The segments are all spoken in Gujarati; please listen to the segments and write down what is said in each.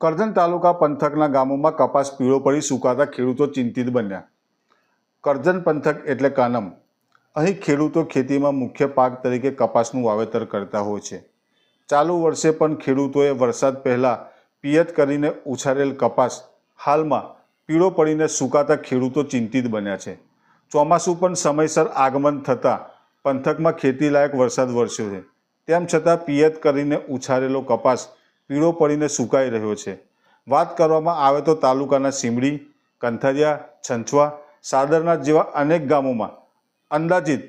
કરજણ તાલુકા પંથકના ગામોમાં કપાસ પીળો પડી સુકાતા ખેડૂતો ચિંતિત બન્યા. કરજણ પંથક એટલે કાનમ. અહીં ખેડૂતો ખેતીમાં મુખ્ય પાક તરીકે કપાસનું વાવેતર કરતા હોય છે. ચાલુ વર્ષે પણ ખેડૂતોએ વરસાદ પહેલાં પિયત કરીને ઉછારેલ કપાસ હાલમાં પીળો પડીને સુકાતા ખેડૂતો ચિંતિત બન્યા છે. ચોમાસું પણ સમયસર આગમન થતાં પંથકમાં ખેતીલાયક વરસાદ વરસ્યો છે. તેમ છતાં પિયત કરીને ઉછારેલો કપાસ પીળો પડીને સુકાઈ રહ્યો છે. વાત કરવામાં આવે તો તાલુકાના સીમડી કંથરિયા, છંછવા, સાદરનાથ જેવા અનેક ગામોમાં અંદાજિત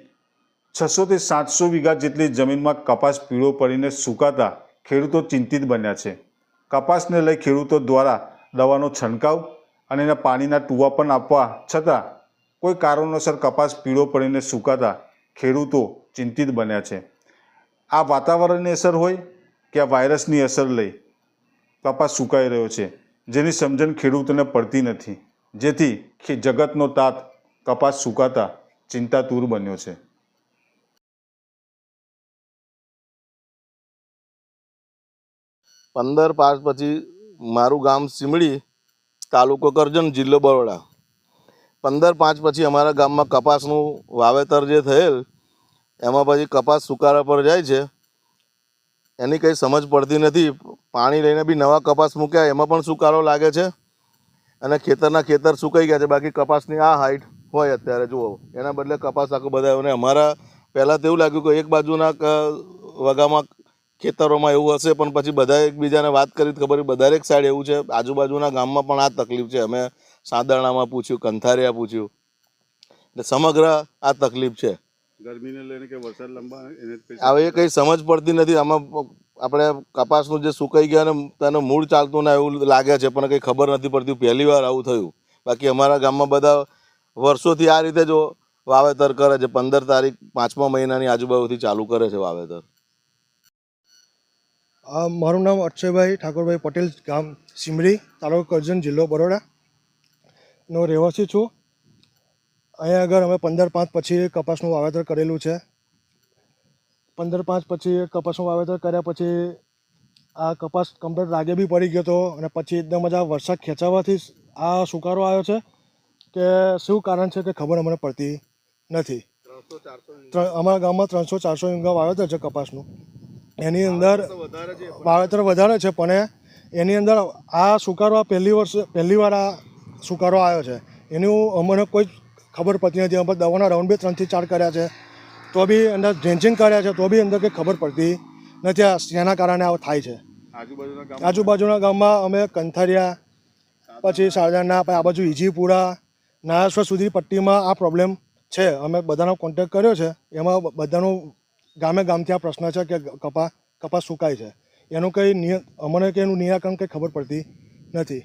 છસોથી સાતસો વીઘા જેટલી જમીનમાં કપાસ પીળો પડીને સુકાતા ખેડૂતો ચિંતિત બન્યા છે. કપાસને લઈ ખેડૂતો દ્વારા દવાનો છંટકાવ અને એના પાણીના ટૂવા પણ આપવા છતાં કોઈ કારણોસર કપાસ પીળો પડીને સુકાતા ખેડૂતો ચિંતિત બન્યા છે. આ વાતાવરણની અસર હોય કે આ વાયરસની અસર લઈ કપાસ સુકાઈ રહ્યો છે. જેની સમજણ ખેડૂતોને પડતી નથી. જેથી જગતનો તાત કપાસ સુકાતા ચિંતાતુર બન્યો છે. પંદર પાંચ પછી મારું ગામ સીમડી તાલુકો કરજણ જિલ્લો બરોડા. પંદર પાંચ પછી અમારા ગામમાં કપાસનું વાવેતર જે થયેલ, એમાં પછી કપાસ સુકારા પર જાય છે. એની કંઈ સમજ પડતી નથી. પાણી લઈને બી નવા કપાસ મૂક્યા, એમાં પણ સુકારો લાગે છે. અને ખેતરના ખેતર સુકાઈ ગયા છે, બાકી કપાસની આ હાઈટ હોય અત્યારે, જુઓ. એના બદલે કપાસ આખો બધા અને અમારા, પહેલાં તો એવું લાગ્યું કે એક બાજુના વગામાં ખેતરોમાં એવું હશે, પણ પછી બધા એકબીજાને વાત કરી ખબર દરેક સાઈડ એવું છે, આજુબાજુના ગામમાં પણ આ તકલીફ છે. અમે સાંદરણામાં પૂછ્યું, કંથારિયા પૂછ્યું. એટલે સમગ્ર આ તકલીફ છે. ગરમીને લઈને કે વરસાદ લંબા એને હવે એ કંઈ સમજ પડતી નથી. આમાં આપણે કપાસનું જે સુકાઈ ગયા ને તેનું મૂળ ચાલતું ના એવું લાગે છે પણ કંઈ ખબર નથી પડતી. પહેલી વાર આવું થયું. બાકી અમારા ગામમાં બધા વર્ષોથી આ રીતે જો વાવેતર કરે છે. પંદર તારીખ પાંચમા મહિનાની આજુબાજુથી ચાલુ કરે છે વાવેતર. આ મારું નામ અક્ષયભાઈ ઠાકોરભાઈ પટેલ ગામ સિમરી તાલુકો કરજણ જિલ્લો બરોડા. નો રહેવાસી છું. અહીંયા આગળ અમે પંદર પાંચ પછી કપાસનું વાવેતર કરેલું છે. પંદર પાંચ પછી કપાસનું વાવેતર કર્યા પછી આ કપાસ કમ્પ્લીટ રાગે બી પડી ગયો હતો અને પછી એકદમ જ આ વરસાદ ખેંચાવાથી આ સુકારો આવ્યો છે કે શું કારણ છે કે ખબર અમને પડતી નથી. અમારા ગામમાં ત્રણસો ચારસો વીઘા વાવેતર છે કપાસનું. એની અંદર વાવેતર વધારે છે પણ એની અંદર આ સુકારો પહેલી વર્ષ પહેલી વાર આ સુકારો આવ્યો છે. એનું અમને કોઈ ખબર પડતી નથી. અમે દવાના રાઉન્ડ બી ત્રણથી ચાર કર્યા છે. તો બી અંદર ડ્રેન્ચિંગ કર્યા છે તો બી અંદર કંઈ ખબર પડતી નથી. આ શેના કારણે આ થાય છે? આજુબાજુના ગામમાં? અમે કંથારિયા પછી સારદાના પછી આ બાજુ ઈજીપુરા નારાશ્વર સુધી પટ્ટીમાં આ પ્રોબ્લેમ છે. અમે બધાનો કોન્ટેક્ટ કર્યો છે. એમાં બધાનું ગામે ગામથી આ પ્રશ્ન છે કે કપા કપાસ સુકાય છે. એનું કંઈ નિય અમને કંઈ એનું નિરાકરણ કંઈ ખબર પડતી નથી.